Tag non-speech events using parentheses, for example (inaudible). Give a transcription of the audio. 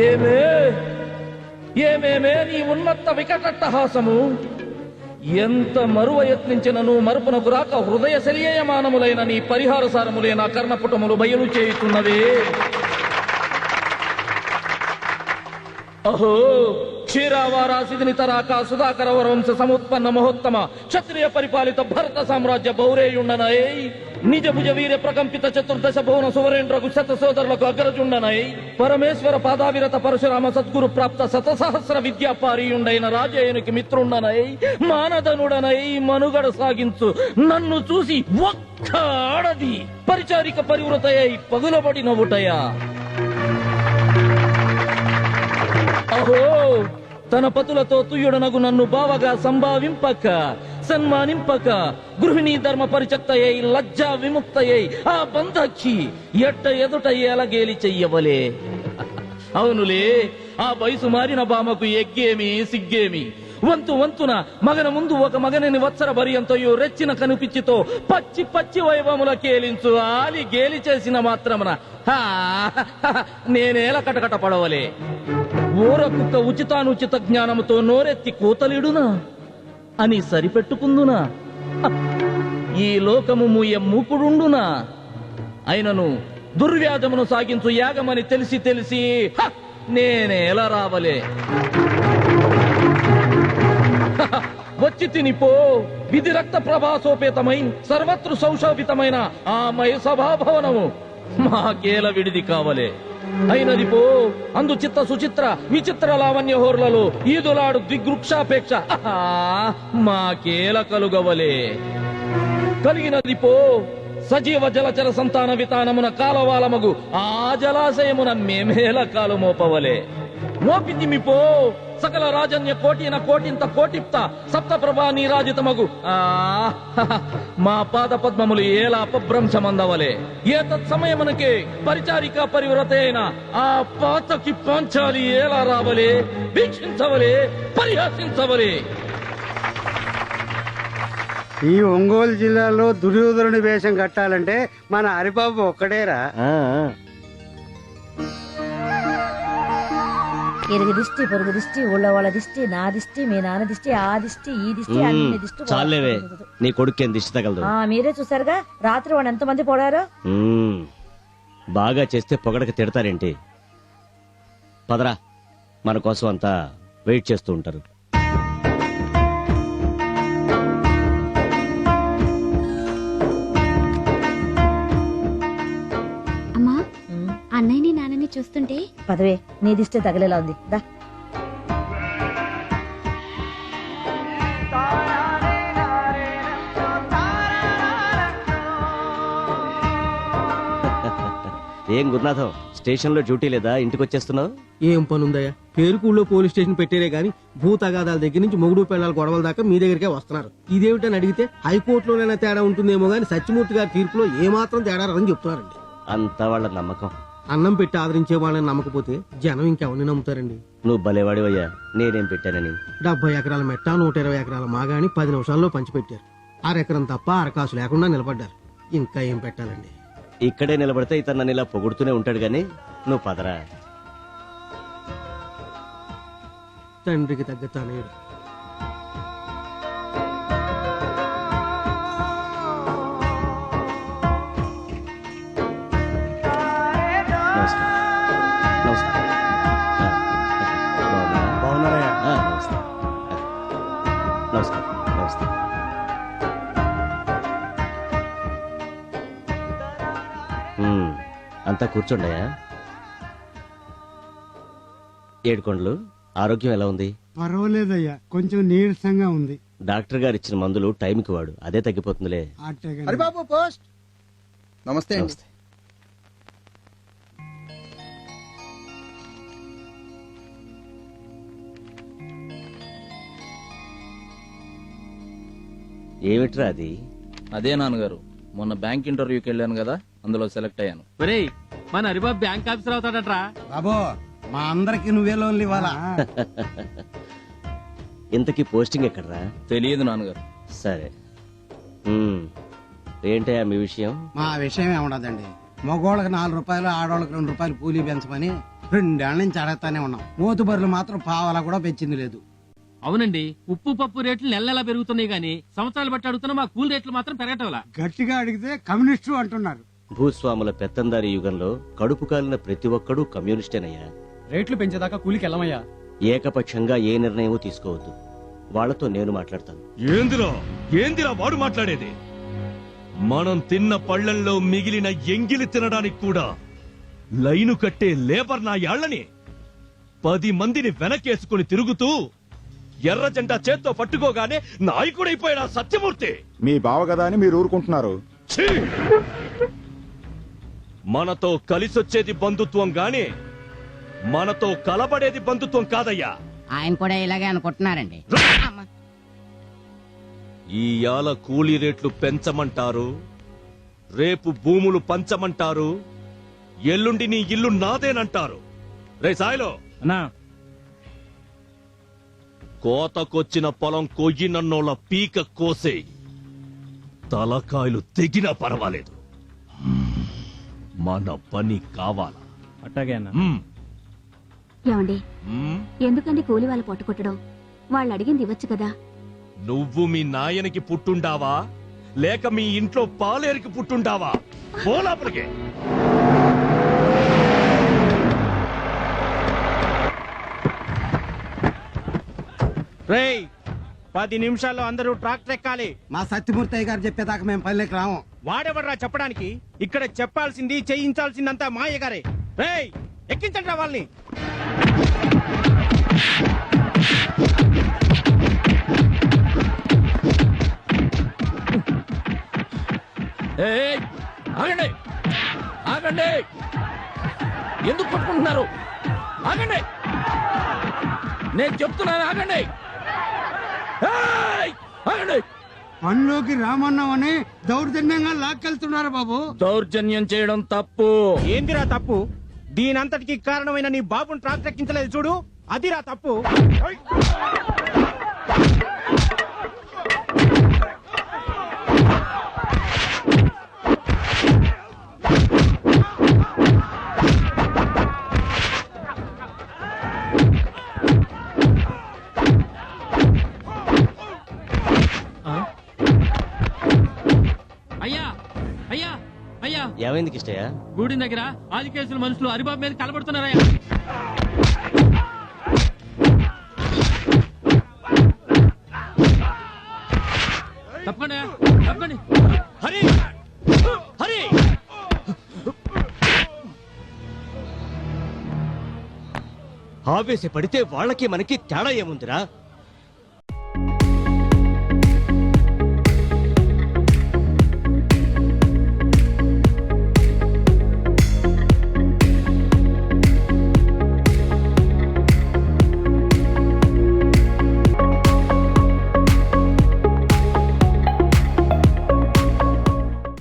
ఏమే? ఏమేమే నీ ఉన్నత వికటట్టహాసము? ఎంత మరువ యత్నించినను మరుపునకు రాక హృదయ శల్యయమానములైన నీ పరిహార సారములే నా కర్ణపుటములు బయలు చేయుతున్నవే అహో క్షీరావారాసిదిని తరాక సుధాకర వంశ సముత్పన్న మహోత్తమ క్షత్రియ పరిపాలిత భరత సామ్రాజ్య బౌరేయుండనై నిజ భుజ వీర ప్రకంపిత చతుర్దశ భువన సువరేంద్రకు శత సోదరులకు అగ్రజుండనై పరమేశ్వర పాదావిరత పరశురామ సద్గురు ప్రాప్త శత సహస్ర విద్యాపారీయుండైన రాజేయునికి మిత్రుండనై మానదనుడనై మనుగడ సాగించు. నన్ను చూసి ఒక్క ఆడది పరిచారిక పరివృతయై పగులబడి నవ్వుటయా? అహో తన పతులతో తుయ్యుడనగు నన్ను బావగా సంభావింపక సన్మానింపక గృహిణీ ధర్మ పరిచక్తయ్యై లజ్జా విముక్తయ్యై ఆ బంధక్షి ఎట్ట ఎదుట ఎలగేలి చెయ్యవలే. అవునులే ఆ వయసు మారిన బామకు ఎగ్గేమి సిగ్గేమి? వంతు వంతున మగన ముందు ఒక మగనని వత్సర భరియంతయు రెచ్చిన కనిపిచ్చితో పచ్చి పచ్చి వైభవముల కేలించు ఆలి గేలి చేసిన మాత్రమున. నేనేల కటకట పడవలే. ఊర కుక్క ఉచితానుచిత జ్ఞానముతో నోరెత్తి కూతలిడునా? అని సరిపెట్టుకుందునా? ఈ లోకము మూయ మూకుడుండునా? అయినను దుర్వ్యాధమును సాగించు యాగమని తెలిసి తెలిసి నేనే ఎలా రావలే? వచ్చి తినిపో. విధి రక్త ప్రభాసోపేతమై సర్వత్రు సౌశోభితమైన ఆ మయ సభాభవనము మాకేల విడిది కావలే? అయినది పో. అందు చిత్త సుచిత్ర విచిత్ర లావణ్య హోర్లలో ఈదులాడు దిగ్వృక్షాపేక్ష. ఆహా! మాకేల కలుగవలే కలిగినది పో. సజీవ జలచర సంతాన వితానమున కాలవాలమగు ఆ జలాశయమున మేమేల కాలు మోపవలే మోపితిమి సకల రాజన్య కోటిన కోటింత కోటిప్త సప్త ప్రభా నీరాజితమగు మా పాద పద్మములు ఏలా అపభ్రంశమందవలే. ఏ తత్సమయమునకే పరిచారిక పరివ్రత అయిన ఆ పాతకి పాంచాలి ఏలా రావలే వీక్షించవలే పరిహాసించవలే. ఈ ఒంగోలు జిల్లాలో దుర్యోధనుడి వేషం కట్టాలంటే మన హరిబాబు ఒక్కడేరా. ఇరుగు దిష్టి పొరుగు దిష్టి ఊళ్ళో వాళ్ళ దిష్టి నా దిష్టి మీ నాన్న దిష్టి ఆ దిష్టి ఈ దిష్టి అన్ని దిష్టి చాలేవే. నీ కొడుకేం దిష్టి తగలదు? ఆ మీరే చూసారుగా? రాత్రి వాడు ఎంతమంది పోడారో. బాగా చేస్తే పొగడక తిడతారేంటి? పదరా మన కోసం అంతా వెయిట్ చేస్తూ ఉంటారు. అన్నయ్యని నాన్నని చూస్తుంటే? పదవే నీ దిష్టి తగిలేలా ఉంది. దా. ఏం గురునాథం స్టేషన్లో డ్యూటీ లేదా? ఇంటికి వచ్చేస్తున్నావు ఏం పనుందయ్యా? పేరుకూళ్ళో పోలీస్ స్టేషన్ పెట్టేరే గాని భూతగాదాల దగ్గర నుంచి మొగుడు పెళ్ళాల గొడవల దాకా మీ దగ్గరికే వస్తున్నారు. ఇదేమిటని అడిగితే హైకోర్టులోనైనా తేడా ఉంటుందేమో గాని సత్యమూర్తి గారి తీర్పులో ఏమాత్రం తేడా రాదని చెప్తున్నారండి. అంతా వాళ్ళ నమ్మకం. అన్నం పెట్టి ఆదరించే వాళ్ళని నమ్మకపోతే జనం ఇంకెవరిని నమ్ముతారండి? నువ్వు భలేవాడివయ్యా నేనేం పెట్టానని. డెబ్బై ఎకరాల మెట్ట నూట ఇరవై ఎకరాల మాగాని పది నిమిషాల్లో పంచిపెట్టారు. అరెకరం తప్ప అరకాసు లేకుండా నిలబడ్డారు. ఇంకా ఏం పెట్టాలండి? ఇక్కడే నిలబడితే ఇతను నన్ను ఇలా పొగుడుతూనే ఉంటాడు గాని నువ్వు పదరా. తండ్రికి తగ్గ నమస్కారం. నమస్తే. అంతా కూర్చోండియా ఏడుకొండలు ఆరోగ్యం ఎలా ఉంది? పర్వాలేదయ్యా కొంచెం నీరసంగా ఉంది. డాక్టర్ గారు ఇచ్చిన మందులు టైంకి వాడు అదే తగ్గిపోతుందిలే. హరిబాబు పోస్ట్. నమస్తే అండి. నమస్తే. ఏమిట్రా అది? అదే నాన్నగారు. మొన్న బ్యాంక్ ఇంటర్వ్యూకి వెళ్ళాను కదా అందులో సెలెక్ట్ అయ్యాను. ఒరేయ్ మన హరిబాబు బ్యాంక్ ఆఫీసర్ అవుతాడట్రా? బాబు మా అందరికి నువ్వే లోన్లు ఇవ్వాలా? (laughs) ఇంతకీ పోస్టింగ్ ఎక్కడరా? తెలియదు నాన్నగారు. సరే. ఏంటయ్యా మీ విషయం? మా విషయం ఏముండదండి. మగోళ్ళకి నాలుగు రూపాయలు ఆడవాళ్ళకి రెండు రూపాయలు కూలీ పెంచమని రెండేళ్ళ నుంచి అడగతానే ఉన్నాం. మోతుబరులు మాత్రం పావలా కూడా పెంచింది లేదు. అవునండి ఉప్పు పప్పు రేట్లు నెల నెలా పెరుగుతున్నాయి గానీ సంవత్సరాలు బట్టి అడుగుతున్నా మా కూల్ రేట్లు మాత్రం పెరగటంలా? గట్టిగా అడిగితే కమ్యూనిస్టు అంటున్నారు. భూస్వాముల పెత్తందారి యుగంలో కడుపు కాలిన ప్రతి ఒక్కడూ కమ్యూనిస్టేనయ్యా. రేట్లు పెంచేదాకా కూలికి వెళ్ళమయ్యా. ఏకపక్షంగా ఏ నిర్ణయమూ తీసుకోవద్దు. వాళ్ళతో నేను మాట్లాడతాను. ఏందిరా? ఏందిరా వాడు మాట్లాడేది? మనం తిన్న పళ్ళల్లో మిగిలిన ఎంగిలి తినడానికి కూడా లైను కట్టే లేబర్ నా యాళ్ళని. పది మందిని వెనకేసుకుని తిరుగుతూ ఎర్ర జెండా చేత్తో పట్టుకోగానే నాయకుడైపోయాడు ఆ సత్యమూర్తి. మీ బావ కదా అని మీరు ఊరుకుంటున్నారు. ఛీ! మనతో కలిసొచ్చేది బంధుత్వం గాని మనతో కలబడేది బంధుత్వం కాదయ్యా. ఆయన కూడా ఇలాగే అనుకుంటున్నారండి. ఈ యాల కూలీ రేట్లు పెంచమంటారు రేపు భూములు పంచమంటారు ఎల్లుండి నీ ఇల్లు నాదేనంటారు. రే సాయిలో. అన్నా కోతకొచ్చిన పొలం కొయ్యినన్నోళ్ళ పీక కోసే తలకాయలు తెగినా పర్వాలేదు. మన పని కావాలా? అట్టాగే అన్న. మ్మ్. ఏమండి. ఎందుకండి కూలి వాళ్ళు పొట్టుకొట్టడం? వాళ్ళు అడిగింది ఇవ్వచ్చు కదా. నువ్వు మీ నాయనకి పుట్టుండావా? లేక మీ ఇంట్లో పాలేరికి పుట్టుండావా? పోలాపలికే రేయ్ పది నిమిషాల్లో అందరూ ట్రాక్టర్ ఎక్కాలి. మా సత్యమూర్తి గారు చెప్పేదాకా మేము పల్లెకి రాము. వాడెవర్రా చెప్పడానికి? ఇక్కడ చెప్పాల్సింది చేయించాల్సిందంతా మాయ గారే. రేయ్ ఎక్కించండి వాళ్ళని. ఏయ్, ఆగండి. ఆగండి. ఎందుకు పట్టుకుంటున్నారు? ఆగండి. నేను చెప్తున్నాను ఆగండి. పనిలోకి రామన్నామని దౌర్జన్యంగా లాక్కెళ్తున్నారు బాబు. దౌర్జన్యం చేయడం తప్పు. ఏందిరా తప్పు? దీనంతటికి కారణమైన నీ బాబుని ట్రాక్టర్ ఎక్కించలేదు చూడు. అదిరా తప్పు. ఏమైంది కిష్టయ్య? గూడి దగ్గర ఆది కేసుల మనుషులు హరిబాబు మీద కలబడుతున్నారయ్యా తప్పకుండా తప్పండి హరి! హరి! ఆవేశపడితే వాళ్ళకి మనకి తేడా ఏముందిరా?